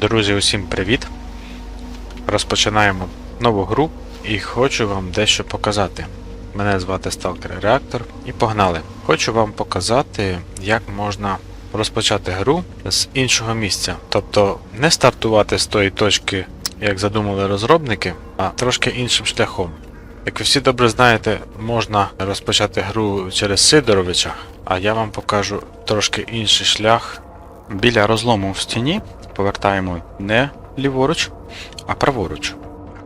Друзі, усім привіт! Розпочинаємо нову гру і хочу вам дещо показати. Мене звати Stalker Reactor і погнали! Хочу вам показати, як можна розпочати гру з іншого місця. Тобто не стартувати з тої точки, як задумали розробники, а трошки іншим шляхом. Як ви всі добре знаєте, можна розпочати гру через Сидоровича, а я вам покажу трошки інший шлях. Біля розлому в стіні повертаємо не ліворуч, а праворуч.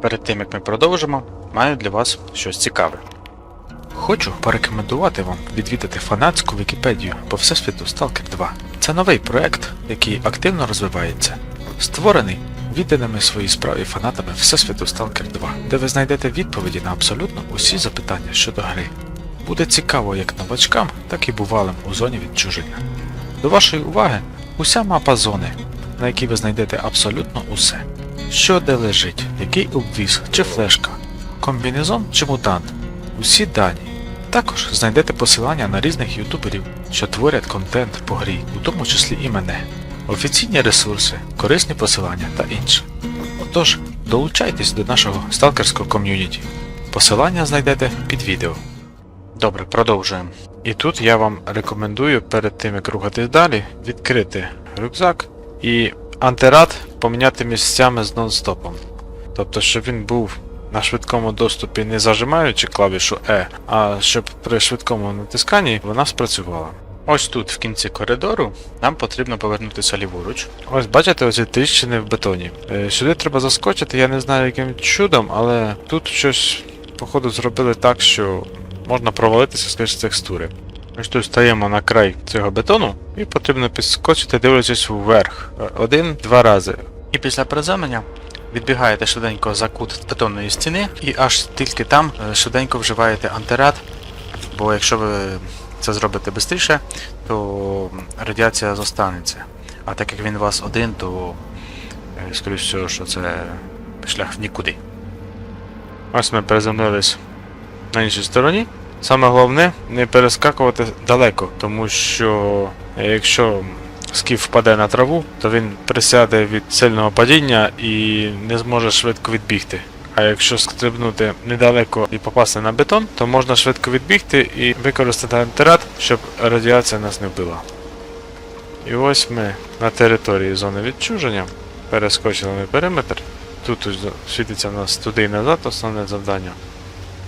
Перед тим як ми продовжимо, маю для вас щось цікаве. Хочу порекомендувати вам відвідати фанатську Вікіпедію по всесвіту Stalker 2. Це новий проект, який активно розвивається, створений відданими своїй справі фанатами Всесвіту Stalker 2, де ви знайдете відповіді на абсолютно усі запитання щодо гри. Буде цікаво як новачкам, так і бувалим у зоні відчуження. До вашої уваги уся мапа зони, на якій ви знайдете абсолютно усе. Що де лежить, який обвіз чи флешка, комбінезон чи мутант, усі дані. Також знайдете посилання на різних ютуберів, що творять контент по грі, у тому числі і мене, офіційні ресурси, корисні посилання та інше. Отож, долучайтесь до нашого сталкерського ком'юніті. Посилання знайдете під відео. Добре, продовжуємо. І тут я вам рекомендую перед тим як рухатись далі, відкрити рюкзак і антирад поміняти місцями з нонстопом. Тобто, щоб він був на швидкому доступі не зажимаючи клавішу E, а щоб при швидкому натисканні вона спрацювала. Ось тут, в кінці коридору, нам потрібно повернутися ліворуч. Ось бачите, ось ці тріщини в бетоні. Е, Сюди треба заскочити, я не знаю яким чудом, але тут щось, походу, зробили так, що можна провалитися скоріше з текстури. Ось тут стаємо на край цього бетону і потрібно підскочити, дивлячись вверх. Е, Один-два рази. І після приземлення відбігаєте швиденько за кут бетонної стіни, і аж тільки там е, швиденько вживаєте антирад, бо якщо ви це зробите швидше, то радіація зостанеться. А так як він у вас один, то е, скоріш всього, що це шлях в нікуди. Ось ми приземлились на іншій стороні. Саме головне не перескакувати далеко, тому що е, якщо скіф впаде на траву, то він присяде від сильного падіння і не зможе швидко відбігти. А якщо стрибнути недалеко і попасти на бетон, то можна швидко відбігти і використати антирад, щоб радіація нас не вбила. І ось ми на території зони відчуження перескочили ми периметр. Тут світиться у нас туди і назад основне завдання.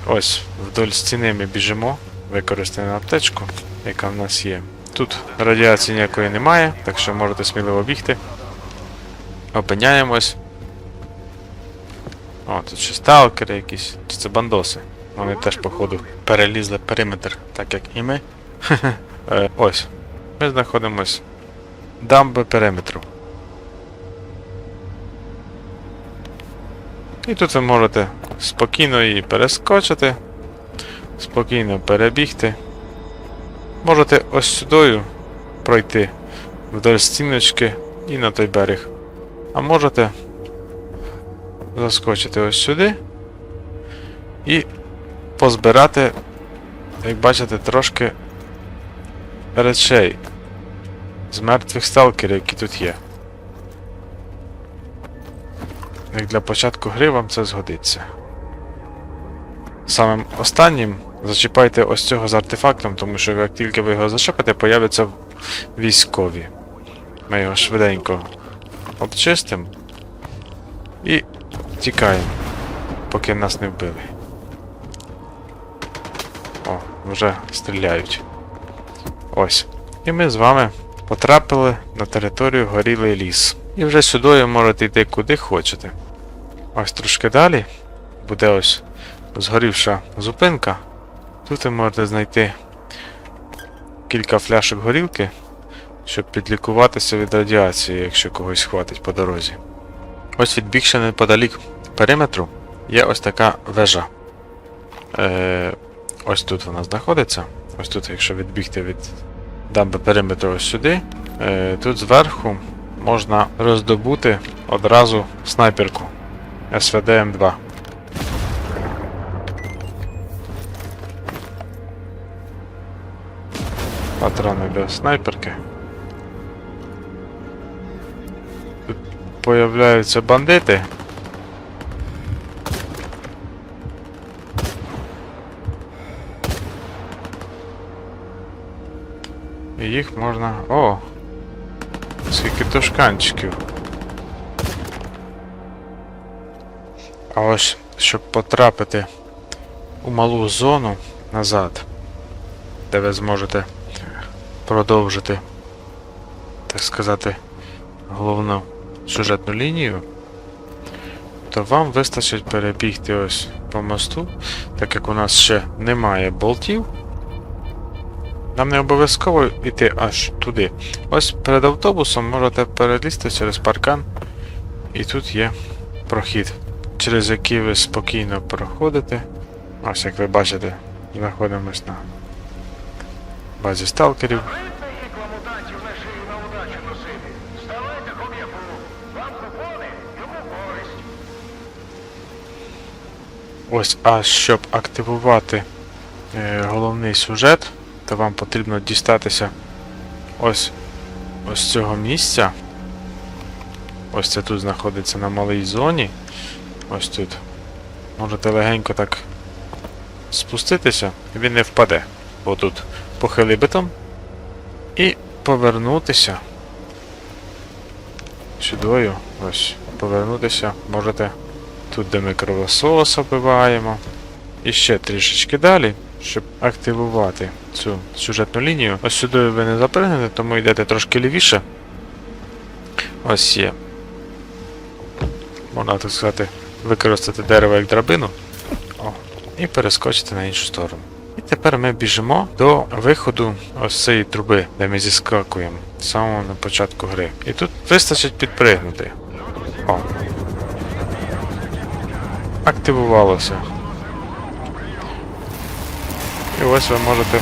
Ось вдоль стіни ми біжимо, використаємо аптечку, яка в нас є. Тут радіації ніякої немає, так що можете сміливо бігти. Опиняємось. О, тут ще сталкери якісь. Чи це бандоси? Вони теж, походу, перелізли периметр, так як і ми. Е, Ось. Ми знаходимось дамби периметру. І тут ви можете спокійно її перескочити, спокійно перебігти. Можете ось сюдою пройти вдоль стіночки і на той берег. А можете заскочити ось сюди і позбирати, як бачите, трошки речей з мертвих сталкерів, які тут є. Як для початку гри вам це згодиться. Самим останнім зачіпайте ось цього з артефактом, тому що як тільки ви його зачепите, появляться військові. Ми його швиденько обчистимо і тікаємо, поки нас не вбили. О, вже стріляють. Ось. І ми з вами потрапили на територію горілий ліс. І вже сюди можете йти куди хочете. Ось трошки далі буде ось згорівша зупинка. Тут ви можете знайти кілька фляшок горілки, щоб підлікуватися від радіації, якщо когось хватить по дорозі. Ось відбігши неподалік периметру, є ось така вежа. Е, ось тут вона знаходиться. Ось тут, якщо відбігти від дамби периметру ось сюди, е, тут зверху можна роздобути одразу снайперку СВД М2. Патрони для снайперки. Тут появляються бандити. І їх можна. О! Скільки тушканчиків. А ось, щоб потрапити у малу зону назад, де ви зможете продовжити, так сказати, головну сюжетну лінію, то вам вистачить перебігти ось по мосту, так як у нас ще немає болтів. Нам не обов'язково йти аж туди. Ось перед автобусом можете перелізти через паркан, і тут є прохід, через який ви спокійно проходите. Ось як ви бачите, знаходимось на базі сталкерів. Ось, а щоб активувати е, головний сюжет, то вам потрібно дістатися ось ось цього місця. Ось це тут знаходиться на малій зоні. Ось тут. Можете легенько так спуститися, і він не впаде. Бо тут похилий бетон. І повернутися. Сюдою. Ось. Повернутися можете Тут, де ми кровосос вбиваємо. І ще трішечки далі, щоб активувати цю сюжетну лінію. Ось сюди ви не запригнете, тому йдете трошки лівіше. Ось є. Можна так сказати, використати дерево як драбину. О, і перескочити на іншу сторону. І тепер ми біжимо до виходу ось цієї труби, де ми зіскакуємо з самого на початку гри. І тут вистачить підпригнути. О, активувалося. Ось ви можете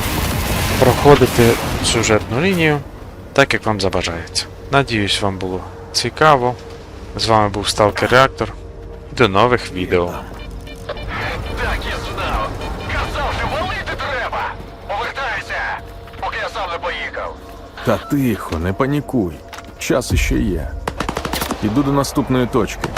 проходити сюжетну лінію так, як вам забажається. Надіюсь, вам було цікаво. З вами був Сталкер Реактор. До нових відео. Так я знав. Казав, що валити треба. Повертайся, поки я сам не поїхав. Та тихо, не панікуй. Час іще є. Іду до наступної точки.